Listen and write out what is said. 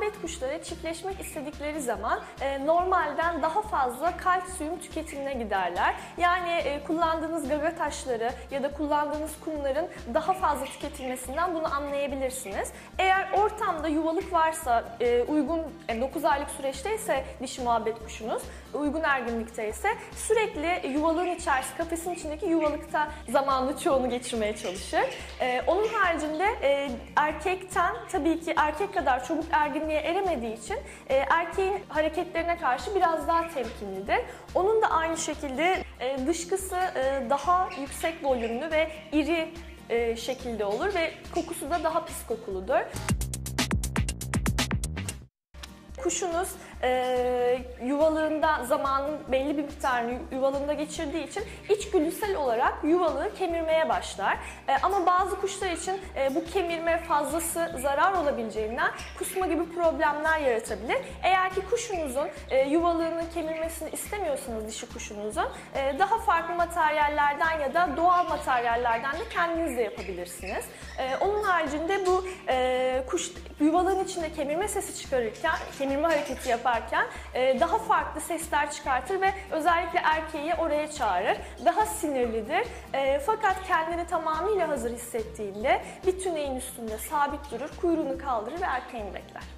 bet kuşları çiftleşmek istedikleri zaman e, normalden daha fazla kalsiyum tüketimine giderler. Yani e, kullandığınız gaga taşları ya da kullandığınız kumların daha fazla tüketilmesinden bunu anlayabilirsiniz. Eğer ortamda yuvalık varsa, e, uygun 9 aylık süreçteyse dişi muhabbet kuşunuz, uygun erginlikte ise sürekli yuvalığın içerisinde, kafesin içindeki yuvalıkta zamanlı çoğunu geçirmeye çalışır. E, onun haricinde e, erkekten tabii ki erkek kadar çabuk erginliğe eremediği için e, erkeğin hareketlerine karşı biraz daha temkinlidir. Onun da aynı şekilde e, dışkısı e, daha yüksek volümlü ve iri e, şekilde olur ve kokusu da daha pis kokuludur. Kuşunuz e, yuvalığında zamanın belli bir miktarını yuvalığında geçirdiği için içgüdüsel olarak yuvalığı kemirmeye başlar. E, ama bazı kuşlar için e, bu kemirme fazlası zarar olabileceğinden kusma gibi problemler yaratabilir. Eğer ki kuşunuzun e, yuvalığını kemirmesini istemiyorsanız dişi kuşunuzun e, daha farklı materyallerden ya da doğal materyallerden de kendiniz de yapabilirsiniz. E, onun haricinde bu e, kuş yuvalığın içinde kemirme sesi çıkarırken, kemirme hareketi yaparken e, daha farklı sesler çıkartır ve özellikle erkeği oraya çağırır. Daha sinirlidir. E, fakat kendini tamamıyla hazır hissettiğinde bir tüneyin üstünde sabit durur, kuyruğunu kaldırır ve erkeğini bekler.